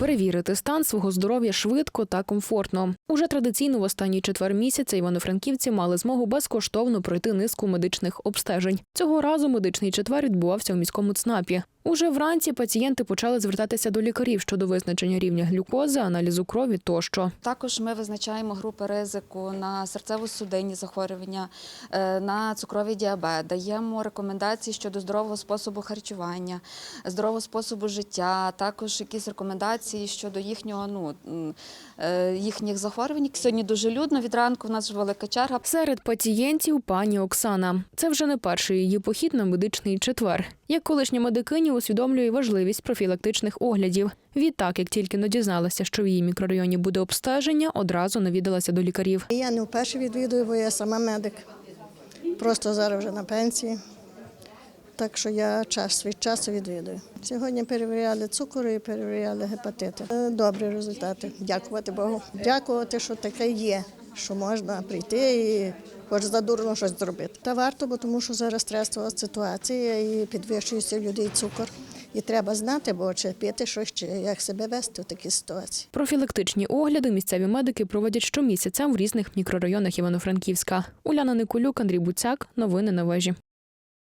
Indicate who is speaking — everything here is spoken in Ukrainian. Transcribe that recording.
Speaker 1: перевірити стан свого здоров'я швидко та комфортно. Уже традиційно в останній четвер місяця івано-франківці мали змогу безкоштовно пройти низку медичних обстежень. Цього разу медичний четвер відбувався у міському ЦНАПі. Уже вранці пацієнти почали звертатися до лікарів щодо визначення рівня глюкози, аналізу крові тощо.
Speaker 2: Також ми визначаємо групи ризику на серцево-судинні захворювання, е, на цукровий діабет, даємо рекомендації щодо здорового способу харчування, здорового способу життя, також якісь рекомендації щодо їхнього ну е, їхніх захворювань. Сьогодні дуже людно. Від ранку в нас велика черга.
Speaker 1: Серед пацієнтів пані Оксана. Це вже не перший її похід на медичний четвер. Як колишня медикиня усвідомлює важливість профілактичних оглядів. Відтак, як тільки не дізналася, що в її мікрорайоні буде обстеження, одразу навідалася до лікарів.
Speaker 3: Я не вперше відвідую, бо я сама медик. Просто зараз вже на пенсії. Так що я час від часу відвідую. Сьогодні перевіряли цукор і перевіряли гепатити. Е, Добрі результати. Дякувати Богу. Дякувати, що таке є, що можна прийти і хоч задурно щось зробити. Та варто, бо тому що зараз стресова ситуація і підвищується в людей цукор. І треба знати, бо чи пити щось, чи як себе вести в такій ситуації.
Speaker 1: Профілактичні огляди місцеві медики проводять щомісяця в різних мікрорайонах Івано-Франківська. Уляна Николюк, Андрій Буцяк. Новини на вежі.